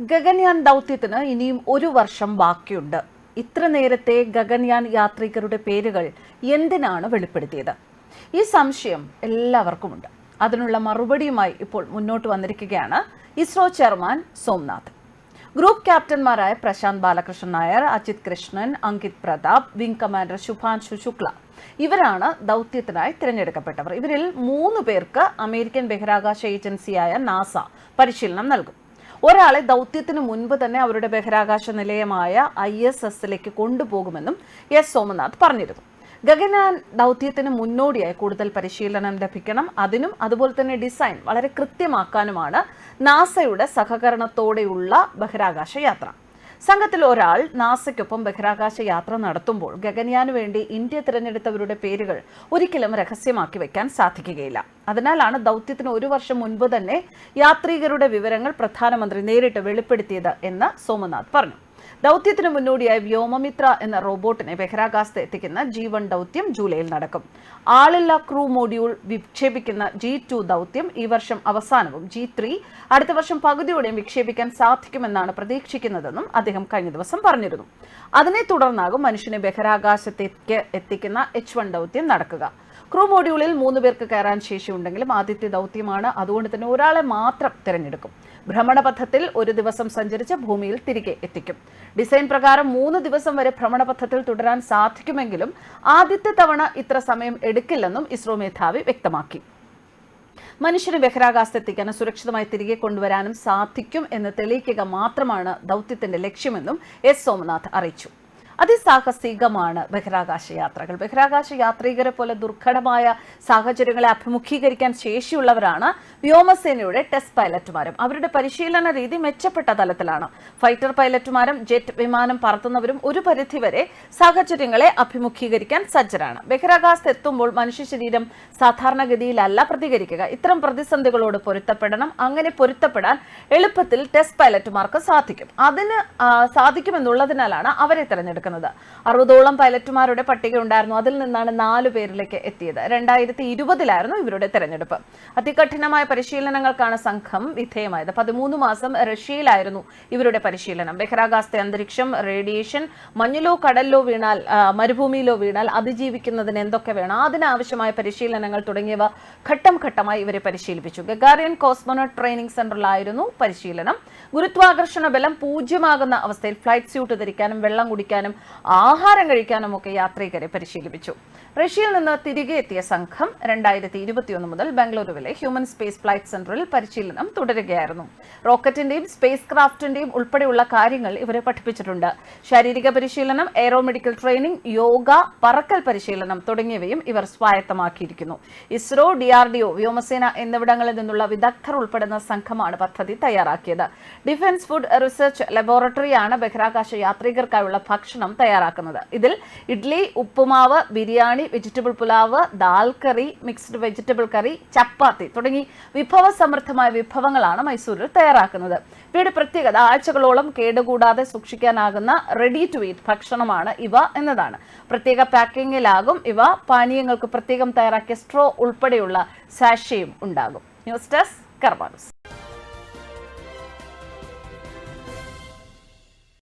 ഗഗൻയാൻ ദൗത്യത്തിന് ഇനിയും ഒരു വർഷം ബാക്കിയുണ്ട്. ഇത്ര നേരത്തെ ഗഗൻയാൻ യാത്രികരുടെ പേരുകൾ എന്തിനാണ് വെളിപ്പെടുത്തിയത്? ഈ സംശയം എല്ലാവർക്കുമുണ്ട്. അതിനുള്ള മറുപടിയുമായി ഇപ്പോൾ മുന്നോട്ട് വന്നിരിക്കുകയാണ് ഇസ്രോ ചെയർമാൻ സോംനാഥ്. ഗ്രൂപ്പ് ക്യാപ്റ്റന്മാരായ പ്രശാന്ത് ബാലകൃഷ്ണൻ നായർ അജിത് കൃഷ്ണൻ അങ്കിത് പ്രതാപ് വിംഗ് കമാൻഡർ ശുഭാൻശു ശുക്ല ഇവരാണ് ദൗത്യത്തിനായി തിരഞ്ഞെടുക്കപ്പെട്ടവർ. ഇവരിൽ മൂന്ന് പേർക്ക് അമേരിക്കൻ ബഹിരാകാശ ഏജൻസിയായ നാസ പരിശീലനം നൽകും. ഒരാളെ ദൗത്യത്തിന് മുൻപ് തന്നെ അവരുടെ ബഹിരാകാശ നിലയമായ ഐ എസ് എസിലേക്ക് കൊണ്ടുപോകുമെന്നും എസ് സോമനാഥ് പറഞ്ഞിരുന്നു. ഗഗനാൻ ദൗത്യത്തിന് മുന്നോടിയായി കൂടുതൽ പരിശീലനം ലഭിക്കണം. അതിനും അതുപോലെ തന്നെ ഡിസൈൻ വളരെ കൃത്യമാക്കാനുമാണ് നാസയുടെ സഹകരണത്തോടെയുള്ള ബഹിരാകാശ യാത്ര. സംഘത്തിൽ ഒരാൾ നാസയ്ക്കൊപ്പം ബഹിരാകാശ യാത്ര നടത്തുമ്പോൾ ഗഗനിയാന് വേണ്ടി ഇന്ത്യ തിരഞ്ഞെടുത്തവരുടെ പേരുകൾ ഒരിക്കലും രഹസ്യമാക്കി വെക്കാൻ സാധിക്കുകയില്ല. അതിനാലാണ് ദൗത്യത്തിന് ഒരു വർഷം മുൻപ് തന്നെ യാത്രികരുടെ വിവരങ്ങൾ പ്രധാനമന്ത്രി നേരിട്ട് വെളിപ്പെടുത്തിയത് എന്ന് സോമനാഥ് പറഞ്ഞു. ദൗത്യത്തിന് മുന്നോടിയായി വ്യോമമിത്ര എന്ന റോബോട്ടിനെ ബഹിരാകാശത്ത് എത്തിക്കുന്ന ജീവൻ വൺ ദൗത്യം ജൂലൈയിൽ നടക്കും. ആളില്ല ക്രൂ മോഡ്യൂൾ വിക്ഷേപിക്കുന്ന ജി ടു ദൗത്യം ഈ വർഷം അവസാനവും ജി ത്രീ അടുത്ത വർഷം പകുതിയോടെയും വിക്ഷേപിക്കാൻ സാധിക്കുമെന്നാണ് പ്രതീക്ഷിക്കുന്നതെന്നും അദ്ദേഹം കഴിഞ്ഞ ദിവസം പറഞ്ഞിരുന്നു. അതിനെ തുടർന്നാകും മനുഷ്യനെ ബഹിരാകാശത്തേക്ക് എത്തിക്കുന്ന എച്ച് വൺ ദൗത്യം നടക്കുക. ക്രൂ മോഡ്യൂളിൽ മൂന്ന് പേർക്ക് കയറാൻ ശേഷിയുണ്ടെങ്കിലും ആദ്യത്തെ ദൗത്യമാണ്. അതുകൊണ്ട് തന്നെ ഒരാളെ മാത്രം തിരഞ്ഞെടുക്കും. ഭ്രമണപഥത്തിൽ ഒരു ദിവസം സഞ്ചരിച്ച് ഭൂമിയിൽ തിരികെ എത്തിക്കും. ഡിസൈൻ പ്രകാരം മൂന്ന് ദിവസം വരെ ഭ്രമണപഥത്തിൽ തുടരാൻ സാധിക്കുമെങ്കിലും ആദ്യത്തെ തവണ ഇത്ര സമയം എടുക്കില്ലെന്നും ഇസ്രോ മേധാവി വ്യക്തമാക്കി. മനുഷ്യനെ ബഹിരാകാശത്തെത്തിക്കാനും സുരക്ഷിതമായി തിരികെ കൊണ്ടുവരാനും സാധിക്കും എന്ന് തെളിയിക്കുക മാത്രമാണ് ദൗത്യത്തിന്റെ ലക്ഷ്യമെന്നും എസ് സോമനാഥ് അറിയിച്ചു. അതിസാഹസികമാണ് ബഹിരാകാശ യാത്രകൾ ബഹിരാകാശ യാത്രികരെ പോലെ ദുർഘടമായ സാഹചര്യങ്ങളെ അഭിമുഖീകരിക്കാൻ ശേഷിയുള്ളവരാണ് വ്യോമസേനയുടെ ടെസ്റ്റ് പൈലറ്റുമാരും. അവരുടെ പരിശീലന രീതി മെച്ചപ്പെട്ട തലത്തിലാണ്. ഫൈറ്റർ പൈലറ്റുമാരും ജെറ്റ് വിമാനം പറത്തുന്നവരും ഒരു പരിധിവരെ സാഹചര്യങ്ങളെ അഭിമുഖീകരിക്കാൻ സജ്ജരാണ്. ബഹിരാകാശത്ത് എത്തുമ്പോൾ മനുഷ്യ ശരീരം സാധാരണഗതിയിലല്ല പ്രതികരിക്കുക. ഇത്തരം പ്രതിസന്ധികളോട് പൊരുത്തപ്പെടണം. അങ്ങനെ പൊരുത്തപ്പെടാൻ എളുപ്പത്തിൽ ടെസ്റ്റ് പൈലറ്റുമാർക്ക് സാധിക്കും. അതിന് സാധിക്കുമെന്നുള്ളതിനാലാണ് അവരെ തിരഞ്ഞെടുക്കുന്നത്. അറുപതോളം പൈലറ്റുമാരുടെ പട്ടിക ഉണ്ടായിരുന്നു അതിൽ നിന്നാണ് നാലു പേരിലേക്ക് എത്തിയത്. രണ്ടായിരത്തി ഇരുപതിലായിരുന്നു ഇവരുടെ തെരഞ്ഞെടുപ്പ്. അതികഠിനമായ പരിശീലനങ്ങൾക്കാണ് സംഘം വിധേയമായത്. പതിമൂന്ന് മാസം റഷ്യയിലായിരുന്നു ഇവരുടെ പരിശീലനം. ബഹിരാകാശത്തെ അന്തരീക്ഷം റേഡിയേഷൻ മഞ്ഞിലോ കടലിലോ വീണാൽ മരുഭൂമിയിലോ വീണാൽ അതിജീവിക്കുന്നതിന് എന്തൊക്കെ വേണം അതിനാവശ്യമായ പരിശീലനങ്ങൾ തുടങ്ങിയവ ഘട്ടം ഘട്ടമായി ഇവരെ പരിശീലിപ്പിച്ചു. ഗഗാറിയൻ കോസ്മോനോട്ട് ട്രെയിനിംഗ് സെന്ററിലായിരുന്നു പരിശീലനം. ഗുരുത്വാകർഷണ ബലം പൂജ്യമാകുന്ന അവസ്ഥയിൽ ഫ്ലൈറ്റ് സ്യൂട്ട് ധരിക്കാനും വെള്ളം കുടിക്കാനും ആഹാരം കഴിക്കാനും ഒക്കെ യാത്രികരെ പരിശീലിപ്പിച്ചു. റഷ്യയിൽ നിന്ന് തിരികെ എത്തിയ സംഘം രണ്ടായിരത്തി ഇരുപത്തിയൊന്ന് മുതൽ ബംഗളൂരുവിലെ ഹ്യൂമൻ സ്പേസ് ഫ്ലൈറ്റ് സെന്ററിൽ പരിശീലനം തുടരുകയായിരുന്നു. റോക്കറ്റിന്റെയും സ്പേസ് ക്രാഫ്റ്റിന്റെയും ഉൾപ്പെടെയുള്ള കാര്യങ്ങൾ ഇവരെ പഠിപ്പിച്ചിട്ടുണ്ട്. ശാരീരിക പരിശീലനം എയ്റോ മെഡിക്കൽ ട്രെയിനിംഗ് യോഗ പറക്കൽ പരിശീലനം തുടങ്ങിയവയും ഇവർ സ്വായത്തമാക്കിയിരിക്കുന്നു. ഇസ്രോ ഡിആർഡിഒ വ്യോമസേന എന്നിവിടങ്ങളിൽ നിന്നുള്ള വിദഗ്ധർ ഉൾപ്പെടുന്ന സംഘമാണ് പദ്ധതി തയ്യാറാക്കിയത്. ഡിഫൻസ് ഫുഡ് റിസർച്ച് ലബോറട്ടറിയാണ് ബഹിരാകാശ യാത്രികർക്കായുള്ള ഭക്ഷണം തയ്യാറാക്കുന്നത്. ഇതിൽ ഇഡ്ലി ഉപ്പുമാവ് biryani vegetable pulao dal curry mixed vegetable curry chapati തുടങ്ങി വിഭവസമൃദ്ധമായ വിഭവങ്ങളാണ് മൈസൂരിൽ തയ്യാറാക്കുന്നത്. ഇവയുടെ പ്രത്യേകത ആഴ്ചകളോളം കേടുകൂടാതെ സൂക്ഷിക്കാനാകുന്ന റെഡി ടു ഈറ്റ് ഭക്ഷണമാണ് ഇവ എന്നതാണ്. പ്രത്യേക പാക്കിങ്ങിലാകും ഇവ. പാനീയങ്ങൾക്ക് പ്രത്യേകം തയ്യാറാക്കിയ സ്ട്രോ ഉൾപ്പെടെയുള്ള സാഷയും ഉണ്ടാകും. News desk കർമാനൂസ്.